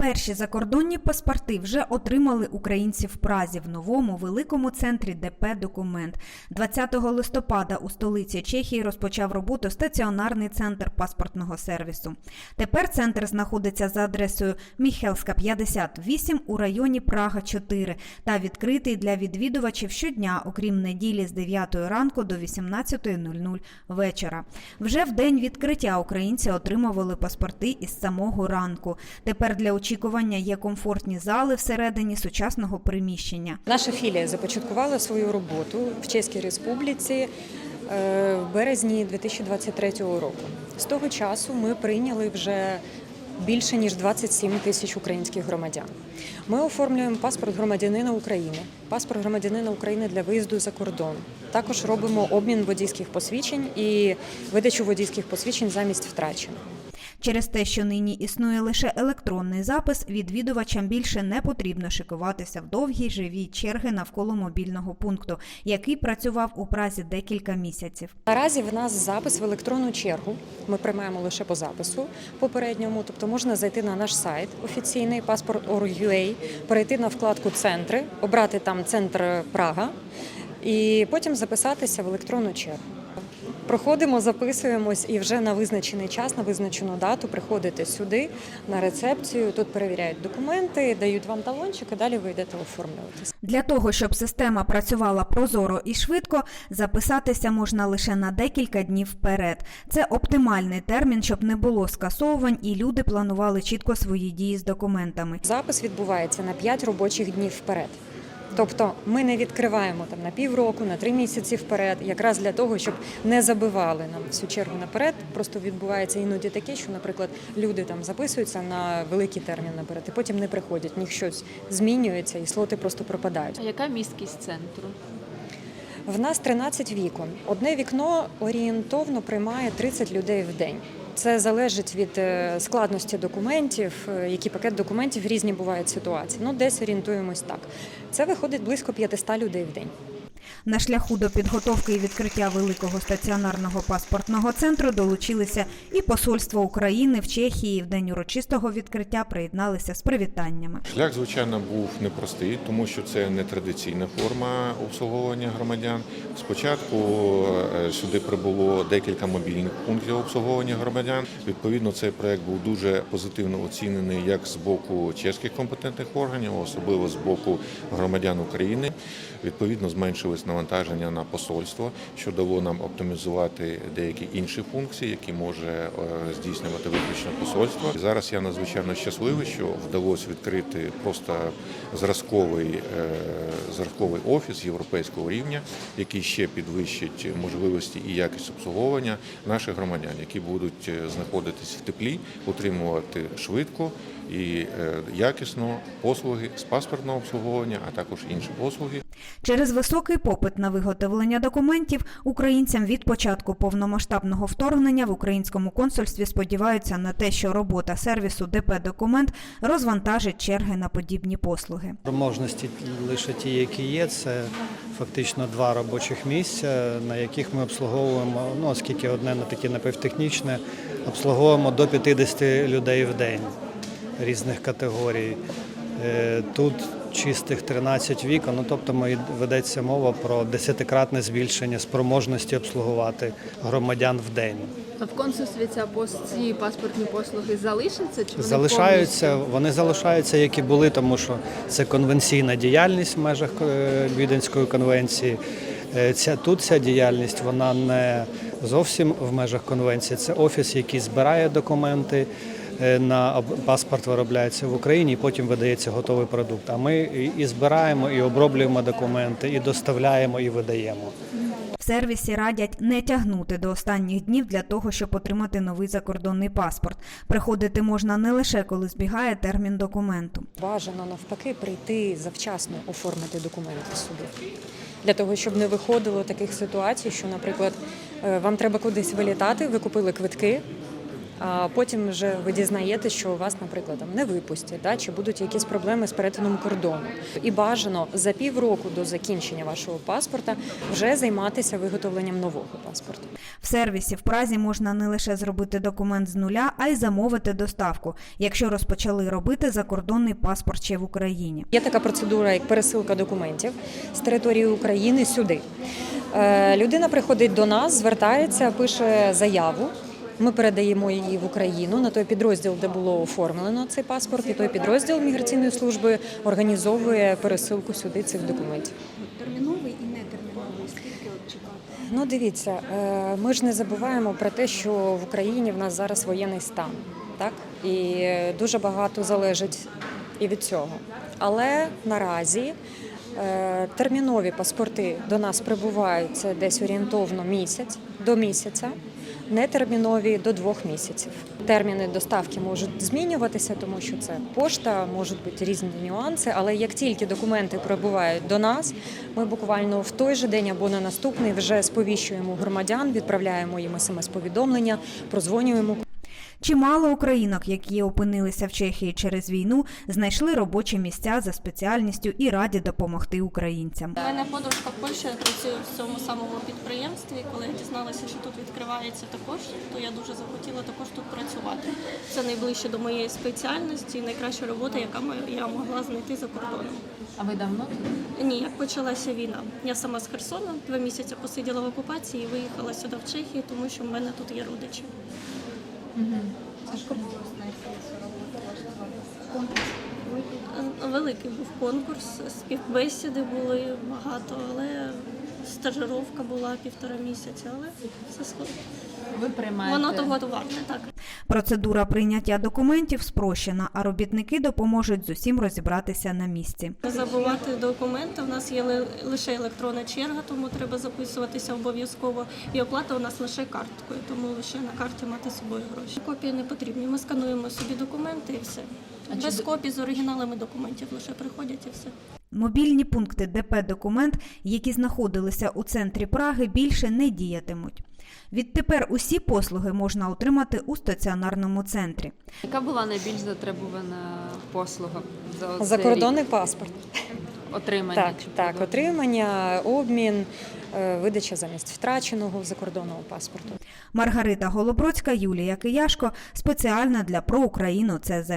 Перші закордонні паспорти вже отримали українці в Празі в новому великому центрі ДП Документ. 20 листопада у столиці Чехії розпочав роботу стаціонарний центр паспортного сервісу. Тепер центр знаходиться за адресою Міхелська 58 у районі Прага 4 та відкритий для відвідувачів щодня, окрім неділі з 9 ранку до 18.00 вечора. Вже в день відкриття українці отримували паспорти із самого ранку. Тепер для очікування є комфортні зали всередині сучасного приміщення. Наша філія започаткувала свою роботу в Чеській Республіці е, в березні 2023 року. З того часу ми прийняли вже більше ніж 27 тисяч українських громадян. Ми оформлюємо паспорт громадянина України, паспорт громадянина України для виїзду за кордон. Також робимо обмін водійських посвідчень і видачу водійських посвідчень замість втрачених. Через те, що нині існує лише електронний запис, відвідувачам більше не потрібно шикуватися в довгій живій черги навколо мобільного пункту, який працював у Празі декілька місяців. Наразі в нас запис в електронну чергу. Ми приймаємо лише по запису попередньому. Тобто можна зайти на наш сайт офіційний паспорт.org.ua, перейти на вкладку Центри, обрати там центр Прага і потім записатися в електронну чергу. Проходимо, записуємось і вже на визначений час, на визначену дату приходите сюди на рецепцію. Тут перевіряють документи, дають вам талончик, і далі ви йдете оформлюватися. Для того, щоб система працювала прозоро і швидко, записатися можна лише на декілька днів вперед. Це оптимальний термін, щоб не було скасовувань і люди планували чітко свої дії з документами. Запис відбувається на 5 робочих днів вперед. Тобто ми не відкриваємо там на півроку, на три місяці вперед, якраз для того, щоб не забивали нам всю чергу наперед. Просто відбувається іноді таке, що, наприклад, люди там записуються на великий термін наперед, і потім не приходять. В них щось змінюється, і слоти просто пропадають. А яка місткість центру? В нас 13 вікон. Одне вікно орієнтовно приймає 30 людей в день. Це залежить від е, складності документів, е, які пакет документів різні бувають ситуації. Ну, десь орієнтуємось так. Це виходить близько 500 людей в день. На шляху до підготовки і відкриття великого стаціонарного паспортного центру долучилися і посольство України в Чехії. В день урочистого відкриття приєдналися з привітаннями. Шлях, звичайно, був непростий, тому що це не традиційна форма обслуговування громадян. Спочатку е, сюди прибуло декілька мобільних пунктів обслуговування громадян. Відповідно, цей проект був дуже позитивно оцінений як з боку чеських компетентних органів, особливо з боку громадян України. Відповідно, зменшилось навантаження на посольство, що дало нам оптимізувати деякі інші функції, які може е, здійснювати виключно посольство. І зараз я надзвичайно щасливий, що вдалося відкрити просто зразковий е, зразковий офіс європейського рівня, який ще підвищить можливості і якість обслуговування наших громадян, які будуть е, знаходитись в теплі, отримувати швидко і якісно послуги з паспортного обслуговування, а також інші послуги. Через високий попит на виготовлення документів українцям від початку повномасштабного вторгнення в українському консульстві сподіваються на те, що робота сервісу ДП Документ розвантажить черги на подібні послуги. Спроможності лише ті, які є, це фактично два робочих місця, на яких ми обслуговуємо, ну оскільки одне на таке напівтехнічне, обслуговуємо до 50 людей в день різних категорій. Е, Тут чистих 13 вікон, ну тобто ми- ведеться мова про десятикратне збільшення спроможності обслугувати громадян в день. А в консульстві ця ці паспортні послуги залишаться чи вони Залишаються, повністю? вони залишаються, як і були, тому що це конвенційна діяльність в межах е, Віденської конвенції. Е, Ця тут ця діяльність вона не зовсім в межах конвенції. Це офіс, який збирає документи. Е, На паспорт виробляється в Україні, і потім видається готовий продукт. А ми і- збираємо, і оброблюємо документи, і доставляємо, і видаємо. В сервісі радять не тягнути до останніх днів для того, щоб отримати новий закордонний паспорт. Приходити можна не лише коли збігає термін документу. Бажано навпаки прийти завчасно оформити документи собі. Для того, щоб не виходило таких ситуацій, що, наприклад, е, вам треба кудись вилітати, ви купили квитки, А потім вже ви дізнаєте, що вас, наприклад, там не випустять, да, чи будуть якісь проблеми з перетином кордону. І бажано за півроку до закінчення вашого паспорта вже займатися виготовленням нового паспорту. В сервісі в Празі можна не лише зробити документ з нуля, а й замовити доставку, якщо розпочали робити закордонний паспорт ще в Україні. Є така процедура, як пересилка документів з території України сюди. Е, Людина приходить до нас, звертається, пише заяву. Ми передаємо її в Україну на той підрозділ, де було оформлено цей паспорт, і той підрозділ міграційної служби організовує пересилку сюди цих документів. терміновий і нетерміновий. Скільки от чекати? Ну, дивіться, е, ми ж не забуваємо про те, що в Україні в нас зараз воєнний стан, так і дуже багато залежить і від цього. Але наразі е, термінові паспорти до нас прибувають це десь орієнтовно місяць до місяця. Нетермінові до двох місяців. Терміни доставки можуть змінюватися, тому що це пошта, можуть бути різні нюанси. Але як тільки документи прибувають до нас, ми буквально в той же день або на наступний вже сповіщуємо громадян, відправляємо їм смс-повідомлення, прозвонюємо. Чимало українок, які опинилися в Чехії через війну, знайшли робочі місця за спеціальністю і раді допомогти українцям. У мене подружка в Польщі працює в цьому самому підприємстві. Коли я дізналася, що тут відкривається також, то я дуже захотіла також тут працювати. Це найближче до моєї спеціальності, найкраща робота, яка я могла знайти за кордоном. А ви давно? Ні, як почалася війна. Я сама з Херсона два місяці посиділа в окупації і виїхала сюди в Чехію, тому що в мене тут є родичі. Важко було знайти цю роботу, важливо. Великий був конкурс, співбесіди були багато, але стажировка була півтора місяця, але все сход- Ви приймаєте Воно того варте, так. Процедура прийняття документів спрощена, а робітники допоможуть з усім розібратися на місці. Забувати документи. У нас є лише електронна черга, тому треба записуватися обов'язково. І оплата у нас лише карткою, тому лише на карті мати з собою гроші. Копії не потрібні. Ми скануємо собі документи і все. Без копій з оригіналами документів лише приходять і все. Мобільні пункти ДП Документ, які знаходилися у центрі Праги, більше не діятимуть. Відтепер усі послуги можна отримати у стаціонарному центрі. Яка була найбільш затребувана послуга за Закордонний рік? паспорт. отримання? Так, так, отримання, обмін, е, видача замість втраченого закордонного паспорту. Маргарита Голобродська, Юлія Кияшко спеціально для про Україну ЦЗ.